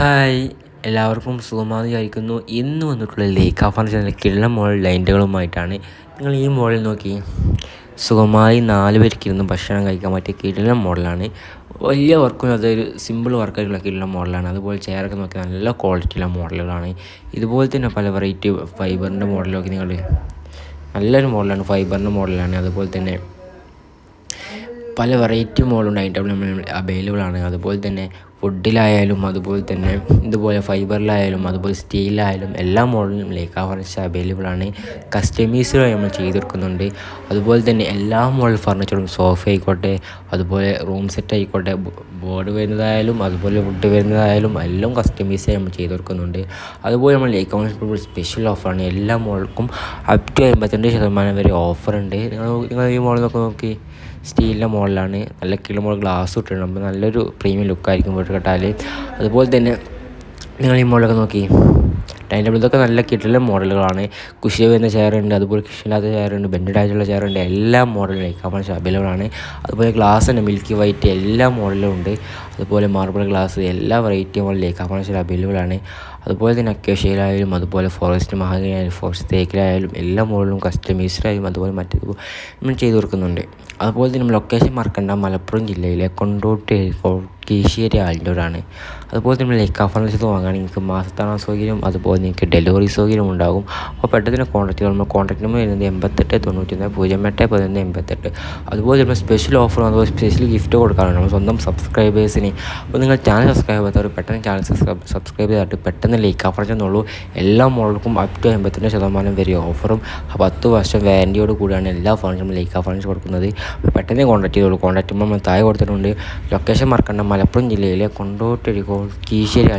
Hi. എല്ലാവർക്കും സുഖമാണെന്ന് വിചാരിക്കുന്നു. ഇന്ന് വന്നിട്ടുള്ള ലേക്ക് ഫർണിച്ചർ ചാനൽ കിള്ള മോൾ ലൈൻഡുകളുമായിട്ടാണ് നിങ്ങൾ ഈ മോളിൽ നോക്കി. സുഖമായി നാല് പേർക്ക് ഇരുന്ന് ഭക്ഷണം കഴിക്കാൻ പറ്റിയ കിള്ള മോഡലാണ് വലിയ വർക്കും അതൊരു സിമ്പിൾ വർക്കായിട്ടുള്ള കിള്ള മോഡലാണ് അതുപോലെ ചെയറൊക്കെ നോക്കി നല്ല ക്വാളിറ്റിയുള്ള മോഡലുകളാണ് ഇതുപോലെ തന്നെ പല വെറൈറ്റി ഫൈബറിന്റെ മോഡലൊക്കെ നിങ്ങൾ നല്ലൊരു മോഡലാണ് ഫൈബറിന്റെ മോഡലാണ് അതുപോലെ തന്നെ പല വെറൈറ്റി മോഡലുണ്ട് അതിന്റെ അവൈലബിൾ ആണ്. അതുപോലെ തന്നെ വുഡിലായാലും അതുപോലെ തന്നെ ഇതുപോലെ ഫൈബറിലായാലും അതുപോലെ സ്റ്റീലായാലും എല്ലാ മോഡലും ലേക്കാ ഫർണിച്ചർ അവൈലബിൾ ആണ്. കസ്റ്റമൈസ് നമ്മൾ ചെയ്തെടുക്കുന്നുണ്ട് അതുപോലെ തന്നെ എല്ലാ മോഡൽ ഫർണിച്ചറും സോഫ ആയിക്കോട്ടെ അതുപോലെ റൂം സെറ്റ് ആയിക്കോട്ടെ ബോർഡ് വരുന്നതായാലും അതുപോലെ വുഡ് വരുന്നതായാലും എല്ലാം കസ്റ്റമൈസ് നമ്മൾ ചെയ്തെടുക്കുന്നുണ്ട് അതുപോലെ നമ്മൾ ലേക്ക് ഫർണിച്ചർ സ്പെഷ്യൽ ഓഫറാണ് എല്ലാ മോഡൽക്കും അപ് ടു എൺപത്തിരണ്ട് ശതമാനം വരെ ഓഫറുണ്ട് നിങ്ങൾ നിങ്ങൾ ഈ മോഡലൊക്കെ നോക്കി. സ്റ്റീലിന്റെ മോഡലാണ് നല്ല കിളിമോൾ ഗ്ലാസ് ഇട്ടിട്ടുണ്ട്. നല്ലൊരു പ്രീമിയം ലുക്കായിരിക്കും കേട്ടാൽ അതുപോലെ തന്നെ നിങ്ങൾ ഈ മോഡലൊക്കെ നോക്കി. ഡൈനിങ് ടേബിൾ ഇതൊക്കെ നല്ല കിട്ടുള്ള മോഡലുകളാണ്. കുഷി വരുന്ന ചെയറുണ്ട് അതുപോലെ കുഷിയില്ലാത്ത ചെയറുണ്ട് ബെൻഡഡ് ആയിട്ടുള്ള ചെയറുണ്ട് എല്ലാ മോഡലും കമേഴ്സ് അവൈലബിൾ ആണ്. അതുപോലെ ഗ്ലാസ് ഉണ്ട് മിൽക്കി വൈറ്റ് എല്ലാ മോഡലും ഉണ്ട്. അതുപോലെ മാർബിൾ ഗ്ലാസ് എല്ലാ വെറൈറ്റി മോഡലും കമേഴ്സിൽ അവൈലബിൾ ആണ്. അതുപോലെ തന്നെ അക്കേഷ്യയിലായാലും അതുപോലെ ഫോറസ്റ്റ് മഹാഗിയായാലും ഫോറസ്റ്റ് തേക്കിലായാലും എല്ലാ മോഡലും കസ്റ്റമൈസ്ഡായും അതുപോലെ മറ്റേ നമ്മൾ ചെയ്തു കൊടുക്കുന്നുണ്ട്. അതുപോലെ തന്നെ ലൊക്കേഷൻ മറക്കണ്ട മലപ്പുറം ജില്ലയിലെ കൊണ്ടോട്ട് കീശ്ശേരി ആലിന്റെയാണ് അതുപോലെ തന്നെ ലേക്ക് ഫർണിച്ചർ വാങ്ങുകയാണെങ്കിൽ നിങ്ങൾക്ക് മാസത്താണ സൗകര്യം അതുപോലെ നിങ്ങൾക്ക് ഡെലിവറി സൗകര്യം ഉണ്ടാകും. അപ്പോൾ പെട്ടെന്ന് കോൺടാക്ട് നമ്മൾ കോൺടാക്ട് നമ്പർ വരുന്നത് എൺപത്തെട്ട് തൊണ്ണൂറ്റി ഒന്ന് പൂജ്യം എട്ട് പതിനൊന്ന് എൺപത്തെട്ട്. അതുപോലെ നമ്മൾ സ്പെഷ്യൽ ഓഫർ അതുപോലെ സ്പെഷ്യൽ ഗിഫ്റ്റ് കൊടുക്കാറുണ്ട്. നമ്മൾ സ്വന്തം സബ്സ്ക്രൈബേഴ്സിന് അപ്പോൾ നിങ്ങൾ ചാനൽ സബ്സ്ക്രൈബ് ചെയ്യാത്തവർ പെട്ടെന്ന് ചാനൽ സബ്സ്ക്രൈബ് ചെയ്തിട്ട് പെട്ടെന്ന് ലേക്ക് ഫർണിച്ചർ ചെന്നുള്ളൂ എല്ലാ മോഡൽക്കും അപ് ടു എൺപത്തിരണ്ട് ശതമാനം വരെ ഓഫറും പത്ത് വർഷം വാരന്റിയോട് കൂടിയാണ് എല്ലാ ഫർണിച്ചറും ലേക്ക് ഫർണിച്ചർ കൊടുക്കുന്നത്. പെട്ടെന്ന് കോൺടാക്ട് ചെയ്തോളൂ. കോൺടാക്ട് നമ്പർ താഴെ കൊടുത്തിട്ടുണ്ട്. ലൊക്കേഷൻ മറക്കണ്ട. മലപ്പുറം ജില്ലയിലെ കൊണ്ടോട്ടരികോൾ കീശ്ശേരി